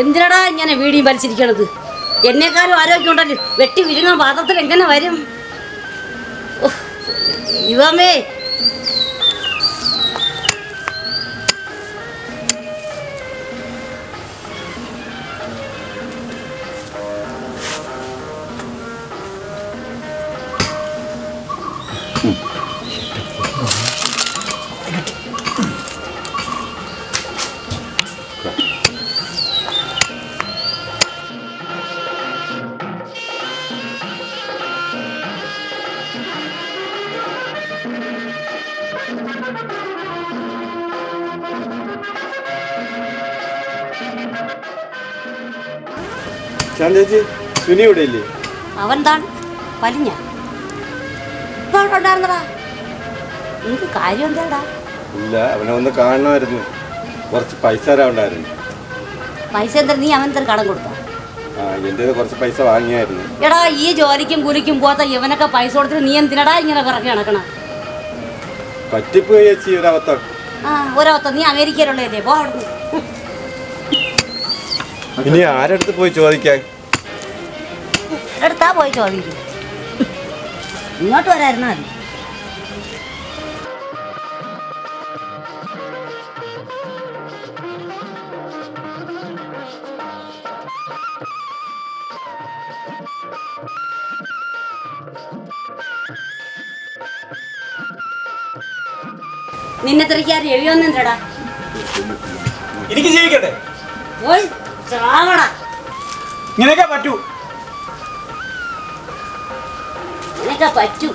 എന്തിനടാ ഇങ്ങനെ വീടിയും വലിച്ചിരിക്കണത്? എന്നെക്കാളും ആരോഗ്യം ഉണ്ടല്ലോ. വെട്ടി വിരുന്ന പാത്രത്തിൽ എങ്ങനെ വരും? ഉഫ്, ദൈവമേ ചാന്തേച്ചി സുനി ഇവിടെ ഇല്ലേ അവൻ താൻ വലിഞ്ഞ. ഇപ്പൊ അവിടെ ഉണ്ടായിരുന്നടാ. നിനക്ക് കാര്യം എന്താടാ? ഇല്ല അവനെ ഒന്ന് കാണണമായിരുന്നു. കുറച്ച് പൈസ തരാണ്ടായിരുന്നു പൈസ എന്താ? നീ അവൻ തന്നെ കടം കൊടുത്ത? ആ എന്റെ കുറച്ച് പൈസ വാങ്ങിയായിരുന്നു. എടാ ഈ ജോലിക്കും കുലിക്കും പോത്ത ഇവനൊക്കെ പൈസ കൊടുത്തിട്ട് നീ എന്തിനടാ ഇങ്ങനെ നടക്കണ പറ്റിപ്പോയി ചേച്ചി ഒരവസ്ഥ ആ ഒരവത്ത നീ അമേരിക്കയിലുള്ളതല്ലേ? പോ അവിടുന്ന്. ഇനി ആരടുത്ത് പോയി ചോദിക്കാൻ? എടുത്താ പോയി ചോദിക്കും. ഇങ്ങോട്ട് വരായിരുന്നാ മതി. നിന്നെ തിരക്കാർ എഴുതിയൊന്നെന്തടാ എനിക്ക് ജീവിക്കട്ടെ? ഓയ് ചാവടാ. ഇങ്ങനെയൊക്കെ പറ്റൂ. നിനക്ക് പറ്റൂ.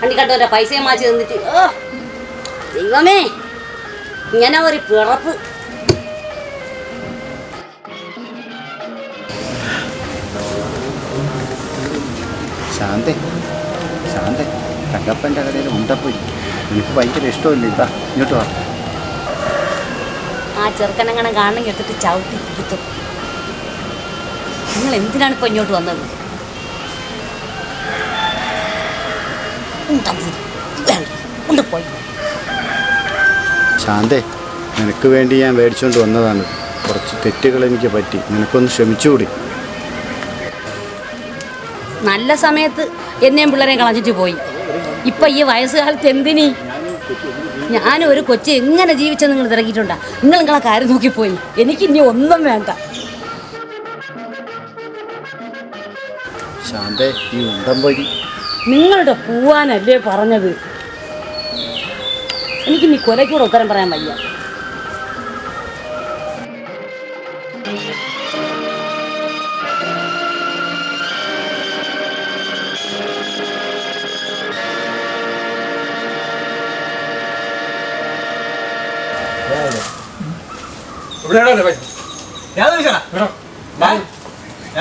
വണ്ടി കണ്ടോ പൈസയും മാറ്റി തന്നിട്ട്. ഓ ദൈവമേ ഇങ്ങനെ ഒരു പിറപ്പ് ശാന്തേ ശാന്തേ തങ്കപ്പന്റെ കടയിൽ ഉണ്ടപ്പോയി. എനിക്ക് ഭയങ്കര ഇഷ്ടമില്ല ഇതാ ഇങ്ങോട്ട് വാ. ആ ചെറുക്കനങ്ങനെ കാണണം എടുത്തിട്ട് ചവിട്ടി കുത്തും നിങ്ങൾ എന്തിനാണ് ഇപ്പൊ ഇങ്ങോട്ട് വന്നത്? ഉണ്ടം ഇത്. വേണ്ട. പോയി. ശാന്തേ നിനക്ക് വേണ്ടി ഞാൻ മേടിച്ചുകൊണ്ട് വന്നതാണ്. കുറച്ച് തെറ്റുകൾ എനിക്ക് പറ്റി. നിനക്കൊന്ന് ക്ഷമിച്ചുകൂടി? നല്ല സമയത്ത് എന്നെയും പിള്ളേരെയും കളഞ്ഞിട്ട് പോയി. ഇപ്പൊ ഈ വയസ്സുകാലത്ത് എന്തിനി? ഞാനും ഒരു കൊച്ചു എങ്ങനെ ജീവിച്ചെന്ന് നിങ്ങൾ തിരക്കിയിട്ടുണ്ടാ? നിങ്ങൾ നിങ്ങളെ കാര്യം നോക്കിപ്പോയി. എനിക്ക് ഇനി ഒന്നും വേണ്ട. ശാന്തേ ഈ ഉണ്ടംപൊരി നിങ്ങളുടെ പൂവാനല്ലേ പറഞ്ഞത്? എനിക്ക് നീ കൊലയ്ക്കൂടെ ഉത്തരം പറയാൻ വയ്യ.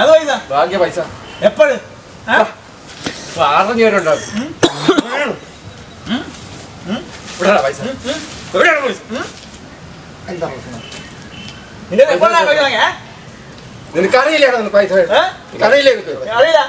പൈസ? ഭാഗ്യ പൈസ. എപ്പോഴ്? നിനക്കറിയില്ലേ നിനക്ക് പൈസ? അറിയില്ല. അറിയില്ലേ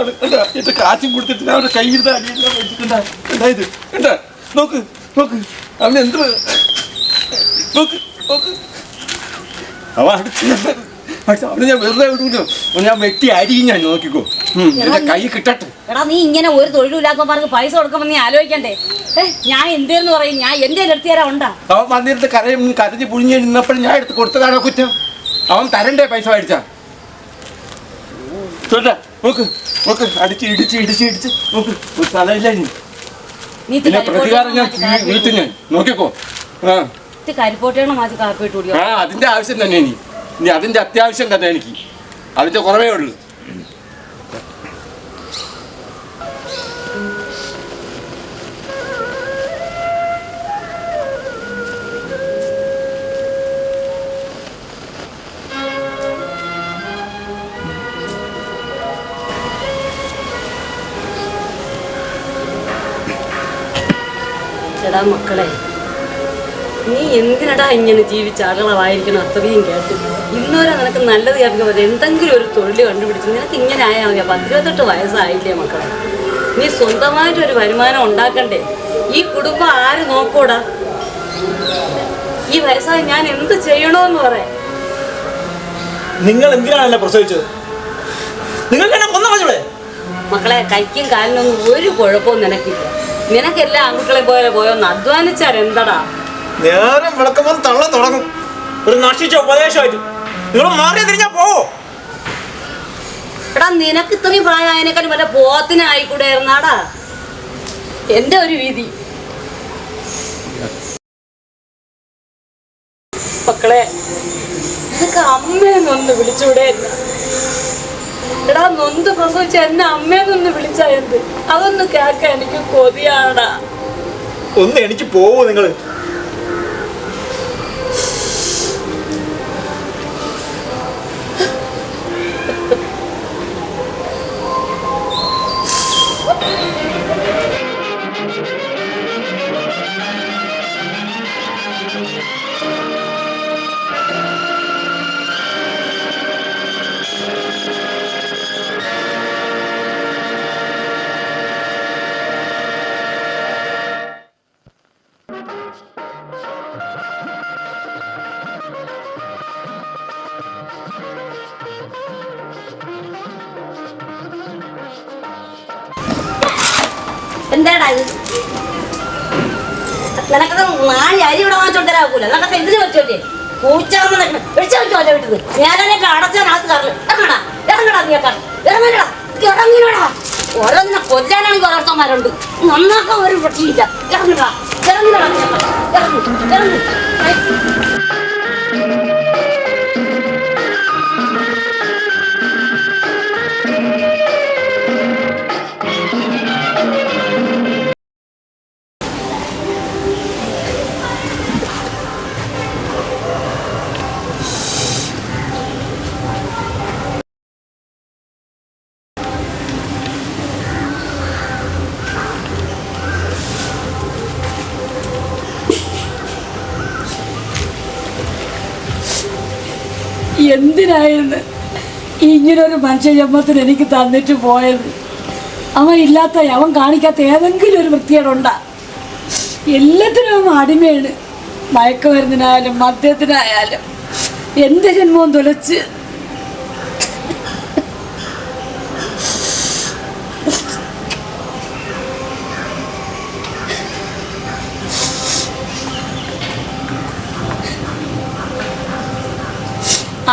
തുണി അടിച്ചതാണ് കണ്ട എന്റെ കാച്ചും കൊടുത്തിട്ട് ഞാൻ അവരുടെ കയ്യിൽ നിന്ന് അടിയെല്ലാം ഇത്? നോക്ക് നോക്ക്. അവൻ എന്ത് നോക്ക് നോക്ക്. അവൻ. അവനെ ഞാൻ വെറുതെ ഞാൻ വെട്ടി അരിയും ഞാൻ നോക്കിക്കോ. എന്റെ കൈ കിട്ടട്ടെ. എടാ നീ ഇങ്ങനെ ഒരു തൊഴിലില്ലാത്തവർക്ക് പൈസ കൊടുക്കുമ്പോൾ നീ ആലോചിക്കണ്ടേ? ഞാൻ എന്തേന്ന് പറയും? ഞാൻ എന്റെ എടുത്തു ഉണ്ടാ? അവൻ വന്നിരുന്ന് കരയും കരഞ്ഞ് പുഴിഞ്ഞ് നിന്നപ്പോഴും ഞാൻ എടുത്ത് കൊടുത്തതാണോ കുറ്റം? അവൻ തരണ്ടേ പൈസ മേടിച്ചാ? ചോട്ടാ നോക്ക് നോക്ക് അടിച്ച് ഇടിച്ച് ഇടിച്ച് ഇടിച്ച്. നോക്ക് ഒരു സ്ഥലമില്ല ഇനി. പിന്നെ പ്രതികാരം ഞാൻ വീട്ടിൽ ഞാൻ നോക്കിക്കോ. ആ അതിന്റെ ആവശ്യം തന്നെ ഇനി. ഇനി അതിന്റെ അത്യാവശ്യം തന്നെ എനിക്ക്. അതിന്റെ കുറവേ ഉള്ളൂ. എടാ മക്കളെ നീ എന്തിനടാ ഇങ്ങനെ ജീവിച്ച ആളുകളായിരിക്കണം അത്രയും കേട്ടു? ഇന്നുവരെ നിനക്ക് നല്ലത് കേൾക്കുമ്പോൾ എന്തെങ്കിലും ഒരു തൊഴിൽ കണ്ടുപിടിച്ച് നിനക്ക് ഇങ്ങനെ ആയാൽ മതി. അപ്പം ഇരുപത്തെട്ട് വയസ്സായില്ലേ മക്കളെ? നീ സ്വന്തമായിട്ട് ഒരു വരുമാനം ഉണ്ടാക്കണ്ടേ? ഈ കുടുംബം ആര് നോക്കൂടാ? ഈ വയസ്സായി ഞാൻ എന്ത് ചെയ്യണോന്ന് പറയാം. നിങ്ങൾ പ്രസവിച്ചത്? നിങ്ങൾ മക്കളെ കൈക്കും കാലിനൊന്നും ഒരു കുഴപ്പവും നിനക്കില്ല. നിനക്കെല്ലാം ആൺകുട്ടികളെ പോലെ പോയൊന്ന് അധ്വാനിച്ചാൽ എന്തടാ? നേരം വിളക്കുമ്പോൾ തള്ള തുടങ്ങും. ഒരു നശിച്ച ഉപദേശമായിട്ട്. നിങ്ങൾ മാറി തിരിഞ്ഞാ പോവോ എടാ നിനക്ക് ഇത്രയും പ്രായമായതിനേക്കാളും വല്ല പോത്തിനായിക്കൂടായിരുന്നാടാ എന്റെ ഒരു വിധി. മക്കളെ നിനക്ക് അമ്മയെന്നൊന്ന് വിളിച്ചൂടെ? എടാ നൊന്ത് പ്രസവിച്ച എന്നെ അമ്മേന്നൊന്ന് വിളിച്ചാ എന്ത്? അതൊന്ന് കേൾക്കാൻ എനിക്ക് കൊതിയാടാ. ഒന്ന് എനിക്ക് പോവോ നിങ്ങൾ എന്താടാ ഇത്. നിനക്കൊക്കെ നാല് അരി ഇവിടെ വാങ്ങിച്ചോണ്ട് തരാക്കൂല നിനക്കൊക്കെ ഇതിന് വെച്ചോട്ടെ പൂച്ചാന്ന് വെച്ച വെച്ചോട്ടെ വീട്ടിൽ ഞാനൊക്കെ അടച്ചാനകത്ത് കയറില്ല ഇറങ്ങടാ ഇറങ്ങടാ നീയൊക്കെ ഇറങ്ങടാ ഇറങ്ങിനടാ ഓരോന്നിനെ കൊല്ലാനാണെങ്കിൽ ഓരോരുത്തന്മാരുണ്ട്. നന്നാക്കാൻ ഒരു പറ്റിയില്ല ഇറങ്ങടാ ഇറങ്ങിനടാ നീയൊക്കെ. ഇറങ്ങ് ഇറങ്ങ്. എന്തിനായിരുന്നു ഇങ്ങനൊരു മനുഷ്യ ജന്മത്തിന് എനിക്ക് തന്നിട്ട് പോയത്. അവൻ ഇല്ലാത്ത അവൻ കാണിക്കാത്ത ഏതെങ്കിലും ഒരു വൃത്തികേടുണ്ടാ. എല്ലാത്തിനും അവൻ അടിമയാണ്. മയക്കുമരുന്നിനായാലും മദ്യത്തിനായാലും എന്റെ ജന്മവും തുലച്ച്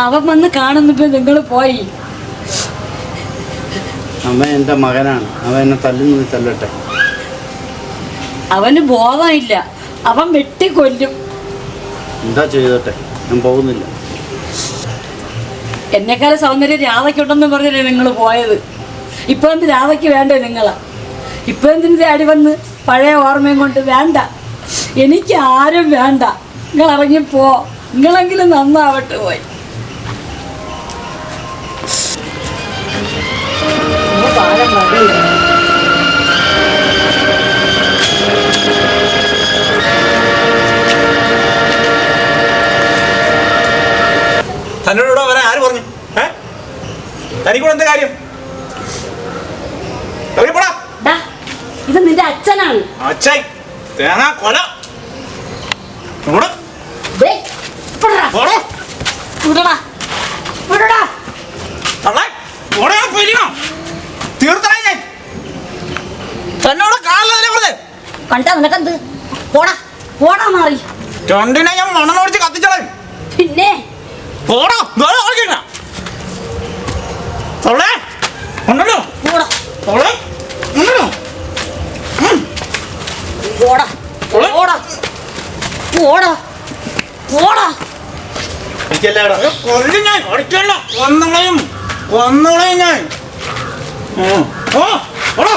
അവൻ വന്ന് കാണുന്നപ്പോ നിങ്ങൾ പോയി. അമ്മ എന്റെ മകനാണ്. അവൻ എന്നെ തല്ലുന്നത് തല്ലട്ടെ. അവന് ബോധമില്ല. അവൻ വെട്ടിക്കൊല്ലും. എന്താ ചെയ്തോട്ടെ? ഞാൻ പോകുന്നില്ല. എന്നെക്കാല സൗന്ദര്യം രാധയ്ക്കുണ്ടെന്ന് പറഞ്ഞല്ലേ നിങ്ങൾ പോയത്? ഇപ്പൊ എന്ത് രാധയ്ക്ക് വേണ്ടേ നിങ്ങളാ? ഇപ്പൊ എന്തിന് അടി വന്ന് പഴയ ഓർമ്മയും കൊണ്ട് വേണ്ട. എനിക്ക് ആരും വേണ്ട. നിങ്ങൾ ഇറങ്ങിപ്പോ നിങ്ങളെങ്കിലും നന്നാവട്ടെ പോയി. പാലം മതി. തന്നോട് വരാൻ ആര് പറഞ്ഞു? ഏ? തനിക്കൂടെ എന്താ കാര്യം? ഇത് നിന്റെ അച്ഛനാണ്. അച്ഛൻ തേങ്ങ കൊല. വിടടാ, വിടടാ. തള്ളേ തീർത്തണേ ഞാൻ തന്നോട് കാലിലല്ലേ പറഞ്ഞത് കണ്ടാ നിനക്കെന്ത്? പോടാ പോടാ മാറി. രണ്ടിനെ ഞാൻ മണ്ണെണ്ണോടിച്ച് കത്തിച്ചളയും പിന്നെ? പോടാ വേറെ ആൾക്കില്ല തള്ളേ ഉണ്ടല്ലോ. പോടാ. തള്ളേ ഉണ്ടല്ലോ. പോടാ പോടാ. പോടാ പോടാ. കൊല്ലും ഞാൻ അടിക്കല്ല കൊന്നുകളയും കൊന്നുകളയും ഞാൻ. ഓ ഓടോ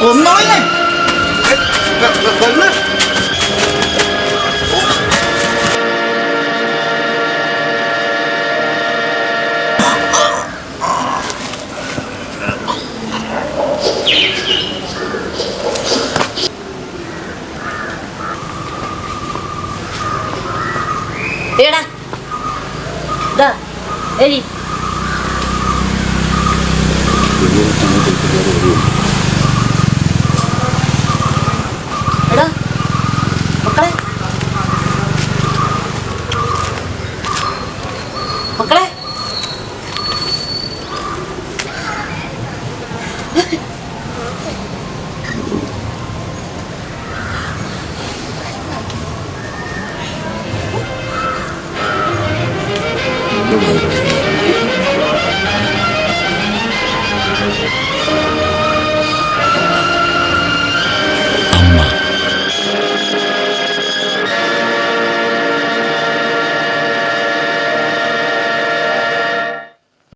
ഉണ്ടല്ലോ ഒന്നോളെ വരണേ ഏടാ ഇതാ എലി വലിയൊരു സമയത്ത് ഇതുവരെ ഒരു